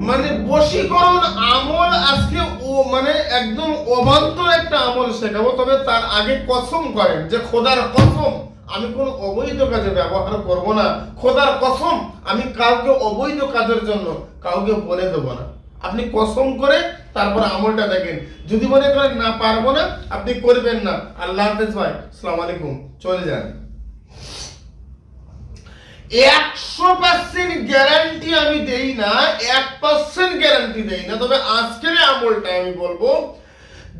মানে বশীকরণ আমল আজকে ও মানে একদম অবান্তর একটা আমল শেখাবো, তবে তার আগে কসম করেন যে খোদার কসম আমি কোনো অবৈধ কাজে ব্যবহার করব না। খোদার কসম আমি কাউকে অবৈধ কাজের জন্য কাউকে বলে দেবো না। আপনি কসম করে তারপর আমলটা দেখেন। যদি মনে করেন না পারব না, আপনি করবেন না। আল্লাহ হাফেজ ভাই সালাম আলাইকুম। চলে যান। একশো পার্সেন্ট গ্যারান্টি আমি দেই না, এক পার্সেন্ট গ্যারান্টি দেই না। তবে আজকের আমলটা আমি বলব,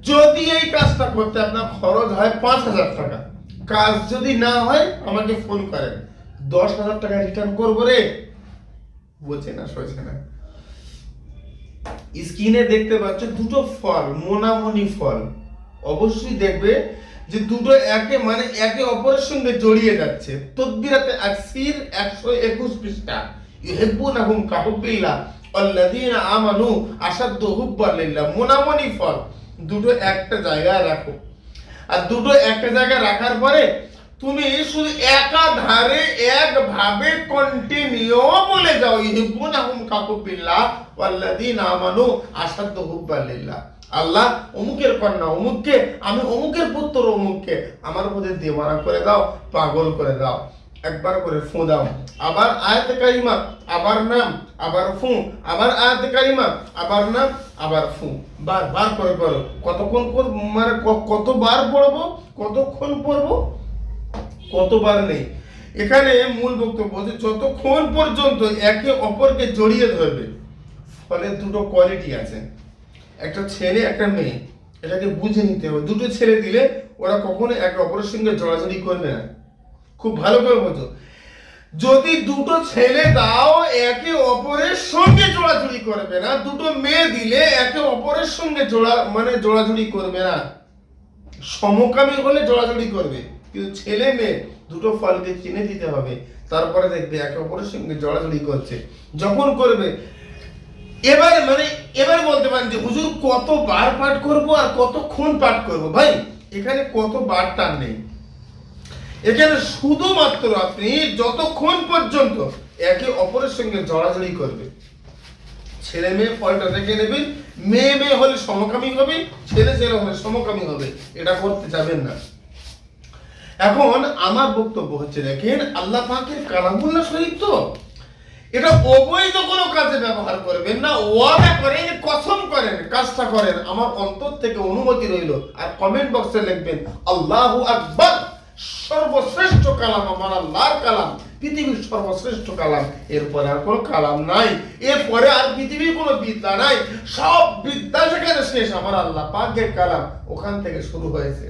যদি এই কাজটা করতে আপনার খরচ হয় পাঁচ হাজার টাকা। কাজ যদি না হয়, আমাকে ফোন করেন। দশ হাজার টাকা রিটার্ন করব রে। বোঝে না সোজে না। স্ক্রিনে দেখতে পাচ্ছ দুটো ফল, মোনামনি ফল। অবশ্যই দেখবে যে দুটো একে মানে একে অপরের সঙ্গে জড়িয়ে যাচ্ছে। তদবিরাতে আকসির একশো একুশ পৃষ্ঠা। ইউহিব্বুনাহুম কাহুব্বিল্লাহ, আল্লাযীনা আমানু আশাদ্দু হুব্বান লিল্লাহ। মোনামনি ফল, দুটো একটা জায়গায় রাখো। আর দুটো একটা জায়গায় রাখার পরে তুমি শুধু একাধারে একভাবে কন্টিনিউ বলে যাও। ইহিবুনাহুম কাকুবিল্লাহ ওয়াল্লাযীনা আমানু আশাদ্দু হুব্বান লিল্লাহ। আল্লাহ অমুকের কন্যা, অমুককে, আমি অমুকের পুত্র, অমুককে। আমার মধ্যে দেওয়ানা করে দাও, পাগল করে দাও। একবার করে ফু দাও। আবার আয়াতে কারিমা, আবার নাম, আবার ফু। আবার আয়াতে কারিমা, আবার নাম, আবার ফু। বার বার করে করো কতক্ষণ মানে কতবার পড়ব? কতক্ষণ পড়ব? কতবার নেই। এখানে মূল বক্তব্য যে যতক্ষণ পর্যন্ত একে অপরকে জড়িয়ে ধরবে, ফলে দুটো কোয়ালিটি আছে। একটা ছেলে, একটা মেয়ে। এটাকে বুঝে নিতে হবে। দুটো ছেলে দিলে ওরা কখনো একে অপরের সঙ্গে জড়াজড়ি করবে না। খুব ভালো করে বোঝো। যদি দুটো ছেলে দাও, একে অপরের সঙ্গে জোড়াজুড়ি করবে না। দুটো মেয়ে দিলে একে অপরের সঙ্গে জোড়া মানে জোড়াজুড়ি করবে না। সমকামী হলে জোড়াজুড়ি করবে। কিন্তু ছেলে মেয়ে, দুটো ফলকে চিনে দিতে হবে। তারপরে দেখবে একে অপরের সঙ্গে জোড়াজুড়ি করছে। যখন করবে এবার মানে এবার বলতে পারেন যে হুজুর কতবার পাঠ করব আর কতক্ষণ পাঠ করব? ভাই, এখানে কত বার টান নেই। এখানে শুধুমাত্র আপনি যতক্ষণ পর্যন্ত একে অপরের সঙ্গে জড়াজড়ি করবে, ছেলে মেয়ে ফলটা দেখে নেবেন, মেয়ে মেয়ে হলে সমকামী হবে, ছেলে ছেলে হলে সমকামী হবে, এটা করতে যাবেন না। এখন আমার বক্তব্য হচ্ছে দেখেন, আল্লাহ পাকের কালামুল্লাহ শরীফ তো? এটা অবৈধ কোনো কাজে ব্যবহার করবেন না, ওয়াদা করেন, কসম করেন, কাজটা করেন। আমার অন্তর থেকে অনুমতি রইল আর কমেন্ট বক্সে লিখবেন, আল্লাহু আকবার, সর্বশ্রেষ্ঠ কালাম আমার আল্লাহর কালাম, পৃথিবীর সর্বশ্রেষ্ঠ কালাম। এরপরে আর কোনো কালাম নাই। এরপরে আর পৃথিবীর কোনো বিদ্যা নাই। সব বিদ্যা সেখানে শেষ, আমার আল্লাহ পাকের কালাম ওখান থেকে শুরু হয়েছে।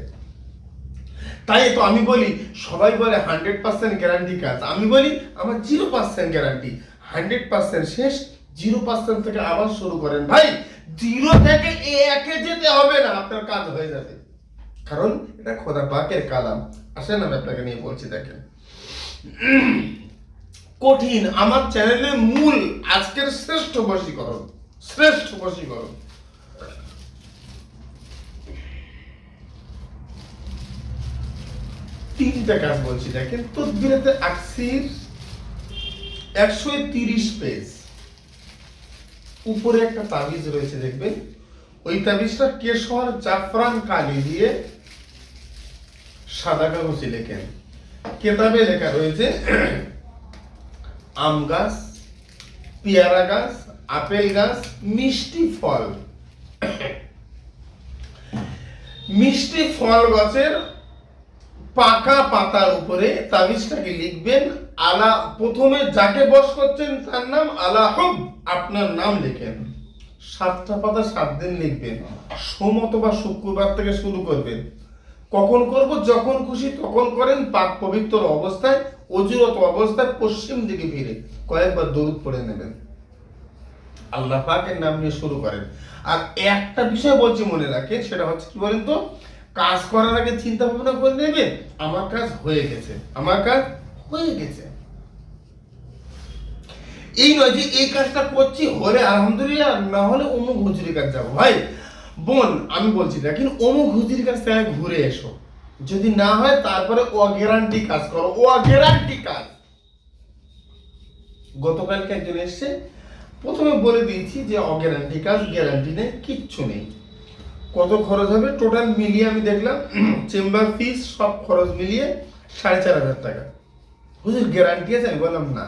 তাই তো আমি বলি, সবাই বলে হান্ড্রেড পার্সেন্ট গ্যারান্টি কাজ। আমি বলি, আমার zero percent guarantee hundred percent শেষ, জিরো পার্সেন্ট থেকে আবার শুরু করেন। ভাই, জিরো থেকে একে যেতে হবে না, আপনার কাজ হয়ে যাবে। কারণ এটা খোদা পাকের কালাম। আসেন, আমি আপনাকে নিয়ে বলছি, দেখেন। কঠিন, আমার চ্যানেলের মূল আজকের শ্রেষ্ঠ বশীকরণ শ্রেষ্ঠ বশীকরণ। তিনটা কাজ বলছি, দেখেন। তদবিরাতে আকসির একশো তিরিশ পেজ। উপরে একটা তাবিজ রয়েছে, দেখবেন। ওই তাবিজটা কেশর জাফরান কালি দিয়ে সাদা কাগজে লেখেন। কেতাবে লেখা রয়েছে, আম গাছ, পেয়ারা গাছ, আপেল গাছ, মিষ্টি ফল। মিষ্টি ফল গাছের পাকা পাতার উপরে তাবিজটাকে লিখবেন, আলা প্রথমে যাকে বস করছেন তার নাম আলাহব আপনার নাম লিখেন। সাতটা পাতা সাত দিন লিখবেন, সোম অথবা শুক্রবার থেকে শুরু করবেন। কখন করব, যখন খুশি তখন করেন, পাক পবিত্র অবস্থায়, অজুরত অবস্থায় পশ্চিম দিকে ফিরে কয়েকবার দরুদ পড়ে নেবেন। আল্লাহ পাকের নাম নিয়ে শুরু করেন। আর একটা বিষয় বলছি মনে রাখেন, সেটা হচ্ছে কি বলেন তো? কাজ করার আগে চিন্তা ভাবনা করে নেবে, আমার কাজ হয়ে গেছে, আমার কাজ হয়ে গেছে। এই নয় যে এই কাজটা করছি, হলে আলহামদুলিল্লাহ, না হলে অমুক হুজুরির কাজ যাব। ভাই, বোন, আমি বলছি না কিন্তু অমুক হুজুরির কাছ থেকে ঘুরে এসো। যদি না হয়, তারপরে অগ্যারান্টি কাজ করো। ও গ্যারান্টি কাজ। গতকালকে একজন এসছে। প্রথমে বলে দিয়েছি যে অগ্যারান্টি কাজ গ্যারান্টি নেই, কিচ্ছু নেই। কত খরচ হবে? টোটাল মিলিয়ে আমি দেখলাম চেম্বার ফিস সব খরচ মিলিয়ে সাড়ে চার হাজার টাকা। হুজুর গ্যারান্টি আছে? আমি বললাম, না।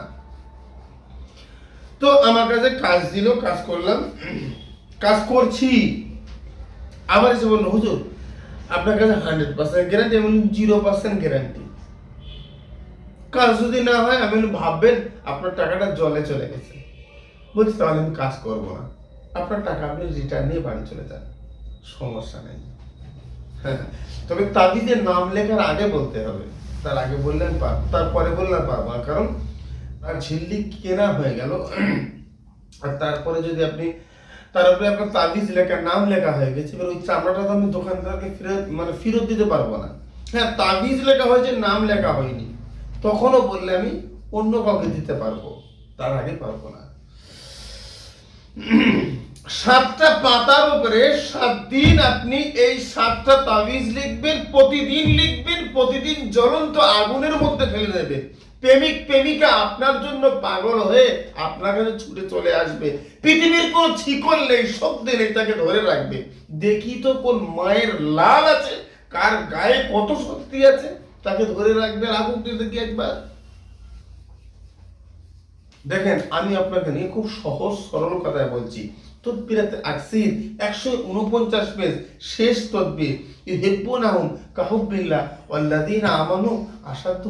তো আমার কাছে কাজ দিল, কাজ করলাম। কাজ করছি। আবার এসে বলল, হুজুর, আপনার কাছে হান্ড্রেড পার্সেন্ট গ্যারান্টি এমন জিরো পার্সেন্ট গ্যারান্টি কাজ যদি না হয়, আমি ভাববেন, আপনার টাকাটা জলে চলে গেছে। বলছি, তাহলে আমি কাজ করব না। আপনার টাকা আপনি রিটার্ন নিয়ে বাড়ি চলে যান। সমস্যা নেই। হ্যাঁ, তবে তাবিজের নাম লেখার আগে বলতে হবে। তার আগে বললেন পার তারপরে বললেন পারব কারণ আর ঝিল্লি কেনা হয়ে গেল। আর তারপরে যদি আপনি তার উপরে আপনার তাবিজ লেখা নাম লেখা হয়ে গেছে এবার ওই চামড়াটা তো আমি দোকানদারকে ফেরত মানে ফেরত দিতে পারব না। হ্যাঁ তাবিজ লেখা হয়েছে নাম লেখা হয়নি। তখনও বললে আমি অন্য কাউকে দিতে পারব। তার আগে পারব না। সাতটা পাতার উপরে সাত দিন আপনি এই সাতটা তাবিজ লিখবেন, প্রতিদিন লিখবেন, প্রতিদিন জ্বলন্ত আগুনের মধ্যে ফেলে দেবেন। প্রেমিক, প্রেমিকা আপনার জন্য পাগল হয়ে আপনার কাছে ছুটে চলে আসবে। পৃথিবীর কোন ছিকল নেই শব্দ নেই, তাকে ধরে রাখবে। দেখি তো কোন মায়ের লাল আছে, কার গায়ে কত শক্তি আছে, তাকে ধরে রাখবে রাখুক দেখি একবার। দেখেন, আমি আপনাকে নিয়ে খুব সহজ, সরল কথায় বলছি। তদবিরাতে আকসির একশো উনপঞ্চাশ পেজ শেষ তদবির। কাহুব্বিল্লাহ ওয়াল্লাযীনা আমানু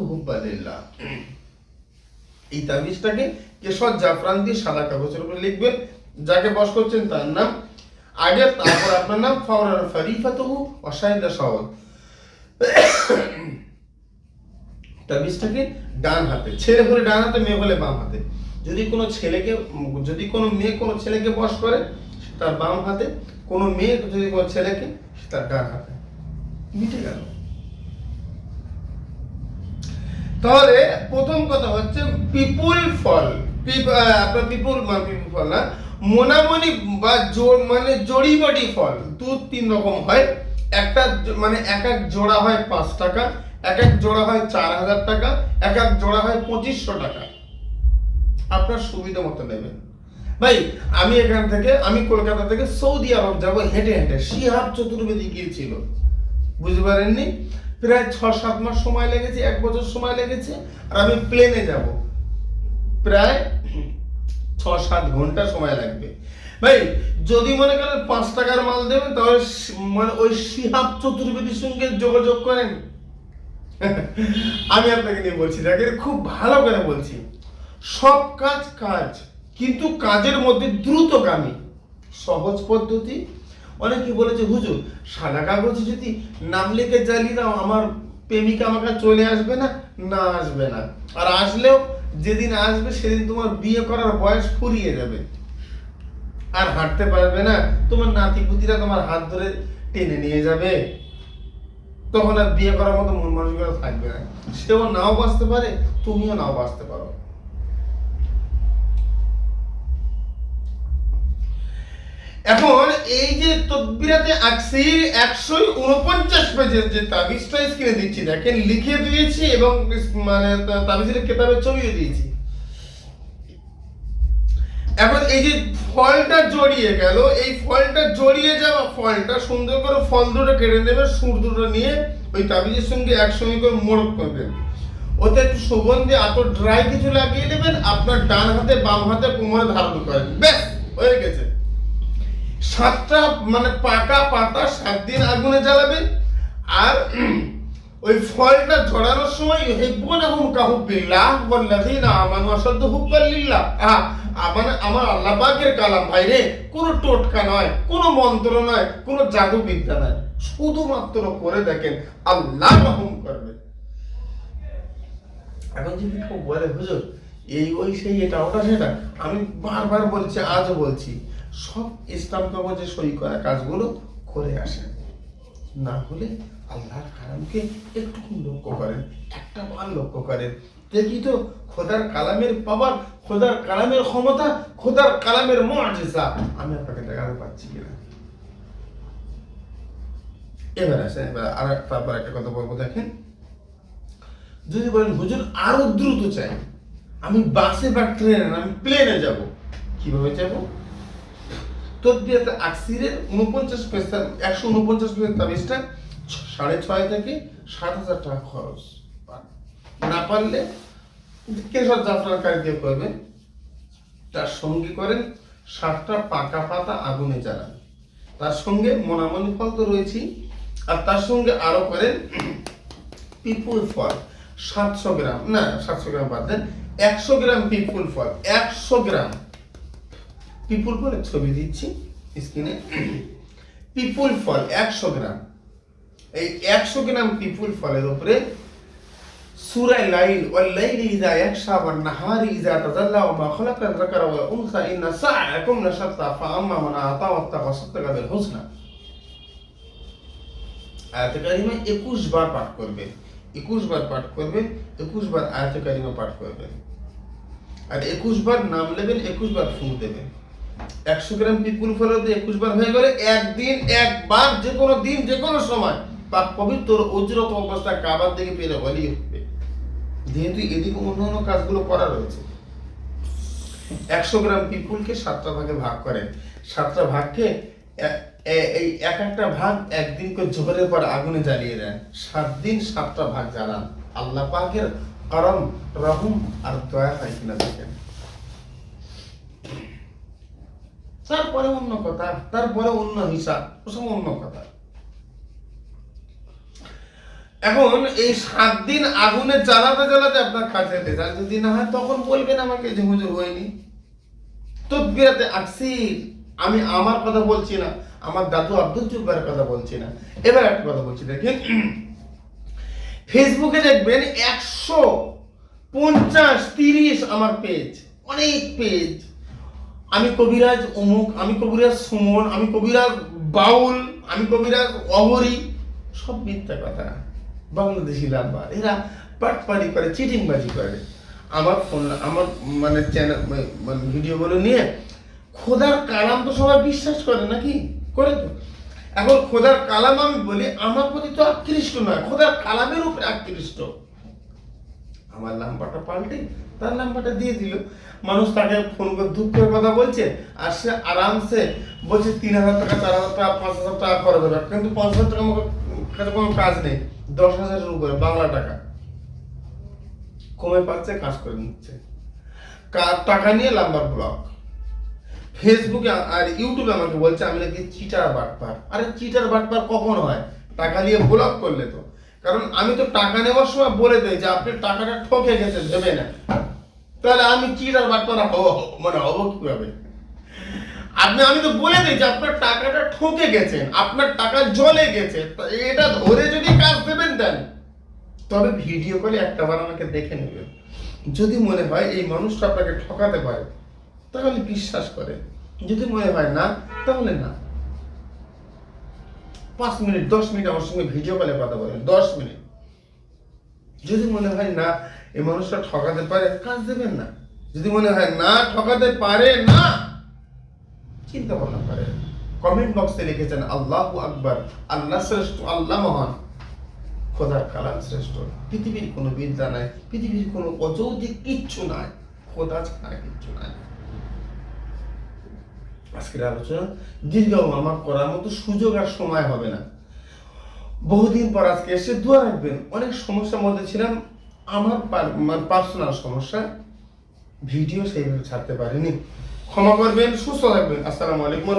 হুব্বালিল্লাহ এই তাবিজটাকে কেশর জাফরান দিয়ে সাদা কাগজের উপরে লিখবেন। যাকে বস করছেন তার নাম আগে, তারপর আপনার নাম ফাওরান ফারিফাতুহু ওয়াশাহিদা সাওয়াল তাবিজটাকে ডান হাতে ছেলে হলে ডান হাতে, মেয়ে হলে বাম হাতে। যদি কোনো ছেলেকে, যদি কোনো মেয়ে কোনো ছেলেকে বস করে তার বাম হাতে, কোনো মেয়ে যদি কোনো ছেলেকে তার ডান হাতে। মিটে গেল। তাহলে প্রথম কথা হচ্ছে পিপুল ফল। আপনার পিপুল পিপুল ফল না? মোনামনি বা মানে জড়িবটি ফল। দু, তিন রকম হয়। একটা মানে এক এক জোড়া হয় পাঁচ টাকা, এক এক জোড়া হয় চার হাজার টাকা, এক এক জোড়া হয় পঁচিশশো টাকা। আপনার সুবিধা মতো নেবেন ভাই, আমি এখান থেকে, আমি কলকাতা থেকে সৌদি আরব যাব হেঁটে হেঁটে। শিহাব চতুর্বেদী গিয়েছিল। বুঝতে পারেননি? প্রায় ছ সাত মাস সময় লেগেছে, এক বছর সময় লেগেছে, আর আমি প্লেনে যাব। প্রায় ছ সাত ঘণ্টা সময় লাগবে। ভাই, যদি মনে করেন পাঁচ টাকার মাল দেবেন তাহলে মানে ওই শিহাব চতুর্বেদীর সঙ্গে যোগাযোগ করেন। আমি আপনাকে নিয়ে বলছি খুব ভালো করে বলছি। সব কাজ কাজ, কিন্তু কাজের মধ্যে দ্রুতগামী। সহজ পদ্ধতি। অনেকে বলেছে, হুজুর, সাদা কাগজে যদি নাম লিখে জ্বালিয়ে দাও, আমার প্রেমিকা আমার কাছে চলে আসবে না? না, আসবে না। আর আসলেও যেদিন আসবে, সেদিন তোমার বিয়ে করার বয়স ফুরিয়ে যাবে। আর হাঁটতে পারবে না। তোমার নাতি পুতিরা তোমার হাত ধরে টেনে নিয়ে যাবে। তখন আর বিয়ে করার মতো মন মানসিকতা থাকবে না। সেও নাও বাঁচতে পারে, তুমিও নাও বাঁচতে পারো। এখন এই যে তদবিরাতে আকসির একশো উনপঞ্চাশ পেজের যে তাবিজটা স্ক্রিনে দিচ্ছি, দেখেন, লিখে দিয়েছি এবং মানে তাবিজের কেতাবের ছবিও দিয়েছি। এখন এই যে ফলটা জড়িয়ে গেল, এই ফলটা জড়িয়ে যাওয়া ফলটা সুন্দর করে ফল দুটো কেটে নেবে, সুর দুটো নিয়ে ওই তাবিজের সঙ্গে একসঙ্গে করে মোড়ক করবেন। ওতে একটু সুগন্ধি আতর ড্রাই কিছু লাগিয়ে নেবেন, আপনার ডান হাতে, বাম হাতে, কোমরে ধারণ করেন। ব্যাস, হয়ে গেছে। সাতটা মানে পাকা পাতা সাত দিন আগুনে জ্বালাবেন আর ওই ফলটা ঝরানোর সময় ইউহিব্বুনাহুম কাহুব্বিল্লাহ ওয়াল্লাযীনা আমানু আশাদ্দু হুব্বান লিল্লাহ। আহ, মানে আমার আল্লাহ পাকের কালাম ভাই রে কোনো টোটকা নয় কোনো মন্ত্র নয় কোনো জাদু বিদ্যা নয়। শুধুমাত্র করে দেখেন আল্লাহ রহম করবে। এখন যদি কেউ বলে হুজুর এই ওই সেই এটা ওটা সেটা? আমি বারবার বলছি আজও বলছি সব ইসলাম কাগজে সই করা কাজগুলো করে আসেন। না হলে আল্লাহর কালামকে একটু লক্ষ্য করেন, একটা বার লক্ষ্য করেন। দেখি তো খোদার কালামের পাওয়ার, খোদার কালামের ক্ষমতা, খোদার কালামের মর্যাদা। আমি আপনাকে দেখাতে পাচ্ছি কিনা? এবার আসেন, এবার আর তারপর একটা কথা বলব, দেখেন। যদি বলেন, হুজুর, আরও দ্রুত চাই। আমি বাসে বা ট্রেনে আমি প্লেনে যাব। কীভাবে যাব তদ্বিয়াতে আকসিরের উনপঞ্চাশ পয়সা, একশো উনপঞ্চাশ পয়সা তাবিজটা সাড়ে ছয় থেকে সাত হাজার টাকা খরচ। না পারলে কেশর জাফরানকারী দিয়ে করবেন তার সঙ্গে করেন সাতটা পাকা পাতা আগুনে জ্বালান। তার সঙ্গে মোনামনি ফল তো রয়েছেই। আর তার সঙ্গে আরও করেন পিপুল ফল, সাতশো গ্রাম, না, সাতশো গ্রাম বাদ দেন, একশো গ্রাম পিপুল ফল, একশো গ্রাম। পিপুল ফলের ছবি দিচ্ছি স্ক্রিনে পিপুল ফল একশো গ্রাম। এই একশো গ্রাম পিপুল ফলের উপরে সুরাই লাইল, ওয়াল লাইলি ইযা ইয়াখশা ওয়ান নাহারি ইযা তাজাল্লা ওয়া মা খালাকা যাকারা ওয়াল উনসা ইন্না সা'য়াকুম লাশাত্তা ফা আম্মা মান আতা ওয়াত্তাকা সাত্তাকা বিল হুসনা। আয়াত কারিমা 21 বার পাঠ করবে। 21 বার পাঠ করবে 21 বার আয়াত কারিমা পাঠ করবে। আর 21 বার নাম লেবেন 21 বার ফুঁ দেবেন। একশো গ্রাম পিপুল ফলে একুশ বার হয়ে গেলে? একদিন, একবার যে কোনো দিন যে কোনো সময়। পাক পবিত্র উজ্জ্বলত অবস্থা কাবার দিকে পেরে বলি উঠবে যেহেতু এদিকে অন্য অন্য কাজগুলো করা রয়েছে। একশো গ্রাম পিপুলকে সাতটা ভাগে ভাগ করেন? সাতটা ভাগকে এই এক একটা ভাগ একদিন করে জোহরের পর আগুনে জ্বালিয়ে দেন। সাত দিন সাতটা ভাগ জ্বালান। আল্লাহ পাকের করম, রহম আর দয়া হয় কিনা দেখেন। তারপরে অন্য কথা, তারপরে অন্য হিসাব ওসব অন্য কথা। এখন এই সাত দিন আগুনে জ্বালাতে জ্বালাতে আপনার কাছে যদি না হয়, তখন বলবেন আমাকে যে, হুজুর, হয়নি। তদবিরাতে আকসির আমি আমার কথা বলছি না, আমার দাদু আব্দুল জুব্বার কথা বলছি না। এবার একটা কথা বলছি, দেখেন। ফেসবুকে দেখবেন একশো পঞ্চাশ, তিরিশ আমার পেজ অনেক পেজ আমি কবিরাজ অমুক, আমি কবিরাজ সুমন, আমি কবিরাজ বাউল, আমি কবিরাজ অহরি, সব মিথ্যা কথা। বাংলাদেশি লাম্বার এরা পাটপাড়ি করে, চিটিংবাজি করে। আমার ফোন আমার মানে চ্যানেল মানে ভিডিওগুলো নিয়ে খোদার কালাম তো সবাই বিশ্বাস করে নাকি? করে তো। এখন খোদার কালাম আমি বলি, আমার প্রতি তো আকৃষ্ট নয়, খোদার কালামের উপরে আকৃষ্ট। আমার নাম্বারটা পাল্টে তার নাম্বারটা দিয়ে দিল। মানুষ তাকে ফোন করে দুঃখের কথা বলছে, আর সে আরামসে বলছে, তিন হাজার টাকা, চার হাজার টাকা, পাঁচ হাজার টাকা খরচ হবে কিন্তু পাঁচ হাজার টাকা আমার কোনো কাজ নেই। দশ হাজারের উপরে, বাংলা টাকা। কমে পাচ্ছে, কাজ করে নিচ্ছে। কার টাকা নিয়ে নাম্বার ব্লক? ফেসবুকে আর ইউটিউবে আমাকে বলছে, আমি নাকি চিটার বাটপার। আরে, চিটার বাটপার কখন হয়? টাকা নিয়ে ব্লক করলে তো। কারণ আমি তো টাকা নেওয়ার সময় বলে দেই যে, আপনি টাকাটা ঠকে গেছেন দেবে না তাহলে আমি চিটার বাটপার হব মানে হব কীভাবে? আপনি, আমি তো বলে দিই যে আপনার টাকাটা ঠকে গেছেন, আপনার টাকা জলে গেছে এটা ধরে যদি কাজ দেবেন দেন। তবে ভিডিও কলে একটা বার আমাকে দেখে নেবেন। যদি মনে হয় এই মানুষটা আপনাকে ঠকাতে পারে, তাহলে বিশ্বাস করে যদি মনে হয় না, তাহলে না। পাঁচ মিনিট, দশ মিনিট আমার সঙ্গে ভিডিও কলে কথা বলেন, দশ মিনিট। যদি মনে হয় না এই মানুষটা ঠকাতে পারে, কাজ দেবেন না। যদি মনে হয় না ঠকাতে পারে, না, চিন্তা ভাবনা করে। কমেন্ট বক্সে লিখেছেন, আল্লাহ আকবর, আল্লাহ শ্রেষ্ঠ, আল্লাহ মহান। খোদার কালাম শ্রেষ্ঠ। পৃথিবীর কোনো বিদ্যা নাই, পৃথিবীর কোনো অযৌতিক কিচ্ছু নাই, খোদা ছাড়া কিচ্ছু নাই। আজকের আলোচনা দীর্ঘ আমার করার মতো সুযোগ আর সময় হবে না। বহুদিন পর আজকে এসে দোয়া রাখবেন। অনেক সমস্যার মধ্যে ছিলাম আমার পার্সোনাল সমস্যা ভিডিও সেইভাবে ছাড়তে পারিনি। ক্ষমা করবেন সুস্থ থাকবেন। আসসালামু আলাইকুম